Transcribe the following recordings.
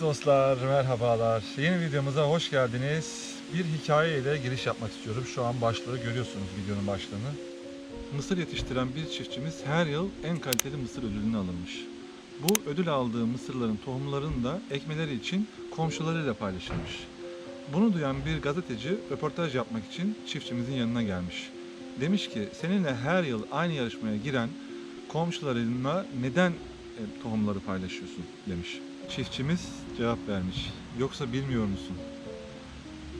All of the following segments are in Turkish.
dostlar, merhabalar. Yeni videomuza hoş geldiniz. Bir hikaye ile giriş yapmak istiyorum. Şu an başlığı görüyorsunuz videonun başlığını. Mısır yetiştiren bir çiftçimiz her yıl en kaliteli mısır ödülünü alırmış. Bu ödül aldığı mısırların tohumlarını da ekmeleri için komşularıyla paylaşırmış. Bunu duyan bir gazeteci röportaj yapmak için çiftçimizin yanına gelmiş. Demiş ki seninle her yıl aynı yarışmaya giren komşularınla neden e, tohumları paylaşıyorsun demiş. Çiftçimiz cevap vermiş. Yoksa bilmiyor musun?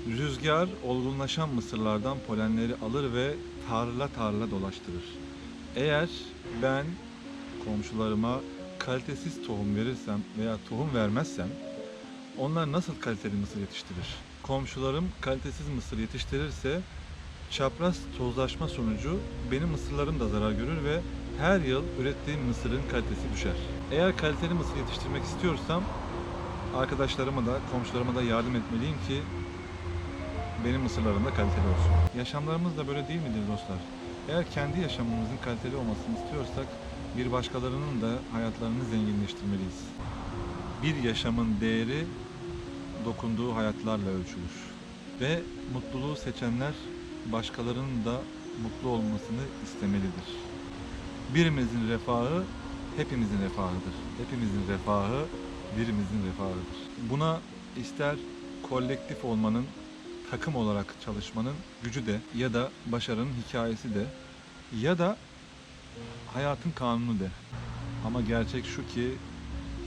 Rüzgar olgunlaşan mısırlardan polenleri alır ve tarla tarla dolaştırır. Eğer ben komşularıma kalitesiz tohum verirsem veya tohum vermezsem onlar nasıl kaliteli mısır yetiştirir? Komşularım kalitesiz mısır yetiştirirse çapraz tozlaşma sonucu benim mısırlarım da zarar görür ve her yıl ürettiğim mısırın kalitesi düşer. Eğer kaliteli mısır yetiştirmek istiyorsam arkadaşlarıma da komşularıma da yardım etmeliyim ki benim mısırlarım da kaliteli olsun. Yaşamlarımız da böyle değil midir dostlar? Eğer kendi yaşamımızın kaliteli olmasını istiyorsak bir başkalarının da hayatlarını zenginleştirmeliyiz. Bir yaşamın değeri dokunduğu hayatlarla ölçülür. Ve mutluluğu seçenler başkalarının da mutlu olmasını istemelidir. Birimizin refahı hepimizin refahıdır. Hepimizin refahı birimizin refahıdır. Buna ister kolektif olmanın, takım olarak çalışmanın gücü de ya da başarının hikayesi de ya da hayatın kanunu de. Ama gerçek şu ki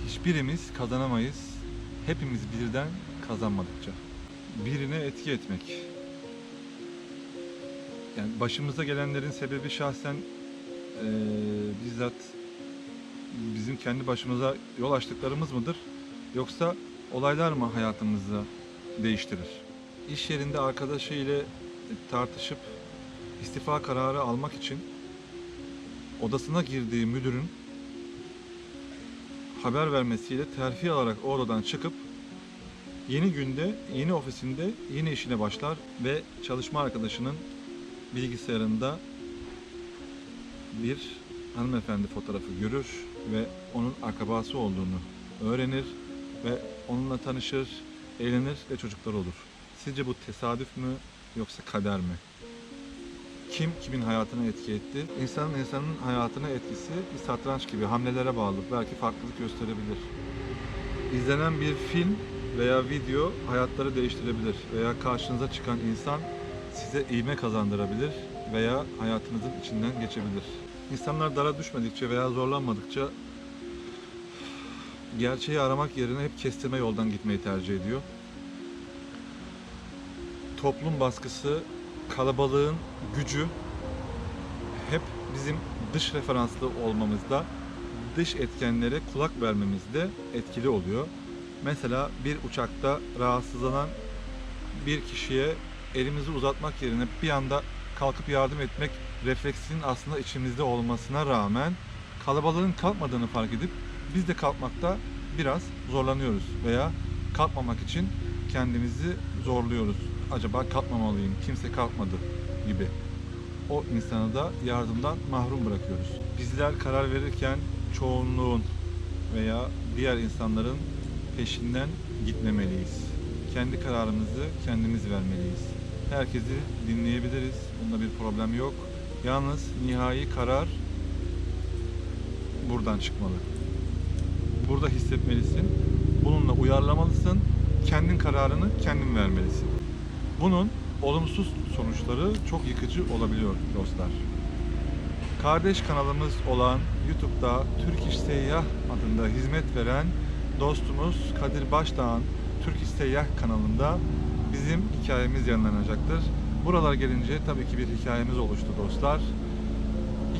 hiçbirimiz kazanamayız. Hepimiz birden kazanmadıkça. Birine etki etmek. Yani başımıza gelenlerin sebebi şahsen eee, bizzat bizim kendi başımıza yol açtıklarımız mıdır? Yoksa olaylar mı hayatımızı değiştirir? İş yerinde arkadaşı ile tartışıp istifa kararı almak için odasına girdiği müdürün haber vermesiyle terfi alarak o odadan çıkıp yeni günde, yeni ofisinde yeni işine başlar ve çalışma arkadaşının bilgisayarında bir hanımefendi fotoğrafı görür ve onun akrabası olduğunu öğrenir ve onunla tanışır, eğlenir ve çocuklar olur. Sizce bu tesadüf mü yoksa kader mi? Kim kimin hayatına etki etti? İnsanın insanın hayatına etkisi bir satranç gibi hamlelere bağlı. Belki farklılık gösterebilir. İzlenen bir film veya video hayatları değiştirebilir veya karşınıza çıkan insan size iğme kazandırabilir veya hayatınızın içinden geçebilir. İnsanlar dara düşmedikçe veya zorlanmadıkça gerçeği aramak yerine hep kestirme yoldan gitmeyi tercih ediyor. Toplum baskısı, kalabalığın gücü hep bizim dış referanslı olmamızda, dış etkenlere kulak vermemizde etkili oluyor. Mesela bir uçakta rahatsızlanan bir kişiye elimizi uzatmak yerine bir anda kalkıp yardım etmek refleksinin aslında içimizde olmasına rağmen kalabalığın kalkmadığını fark edip biz de kalkmakta biraz zorlanıyoruz veya kalkmamak için kendimizi zorluyoruz. Acaba kalkmamalıyım, kimse kalkmadı gibi. O insanı da yardımdan mahrum bırakıyoruz. Bizler karar verirken çoğunluğun veya diğer insanların peşinden gitmemeliyiz. Kendi kararımızı kendimiz vermeliyiz. Herkesi dinleyebiliriz. Bunda bir problem yok. Yalnız nihai karar buradan çıkmalı. Burada hissetmelisin. Bununla uyarlamalısın. Kendin kararını kendin vermelisin. Bunun olumsuz sonuçları çok yıkıcı olabiliyor dostlar. Kardeş kanalımız olan YouTube'da Türk İş Seyyah adında hizmet veren dostumuz Kadir Başdağ'ın Türk İş Seyyah kanalında bizim hikayemiz yayınlanacaktır. Buralar gelince tabii ki bir hikayemiz oluştu dostlar.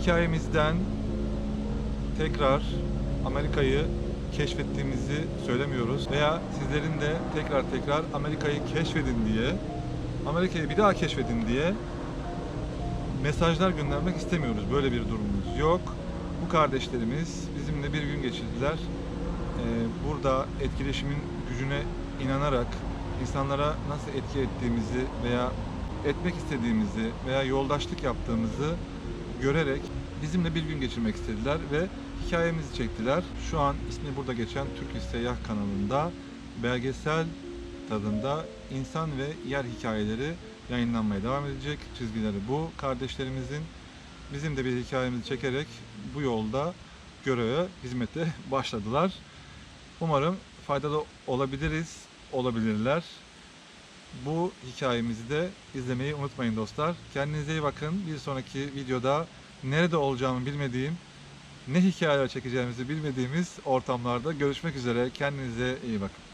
Hikayemizden tekrar Amerika'yı keşfettiğimizi söylemiyoruz veya sizlerin de tekrar tekrar Amerika'yı keşfedin diye Amerika'yı bir daha keşfedin diye mesajlar göndermek istemiyoruz. Böyle bir durumumuz yok. Bu kardeşlerimiz bizimle bir gün geçirdiler. Ee, burada etkileşimin gücüne inanarak insanlara nasıl etki ettiğimizi veya etmek istediğimizi veya yoldaşlık yaptığımızı görerek bizimle bir gün geçirmek istediler ve hikayemizi çektiler. Şu an ismi burada geçen Türk Seyyah kanalında belgesel tadında insan ve yer hikayeleri yayınlanmaya devam edecek. Çizgileri bu. Kardeşlerimizin bizim de bir hikayemizi çekerek bu yolda göreve, hizmete başladılar. Umarım faydalı olabiliriz, olabilirler. Bu hikayemizi de izlemeyi unutmayın dostlar. Kendinize iyi bakın. Bir sonraki videoda nerede olacağımı bilmediğim, ne hikayeler çekeceğimizi bilmediğimiz ortamlarda görüşmek üzere. Kendinize iyi bakın.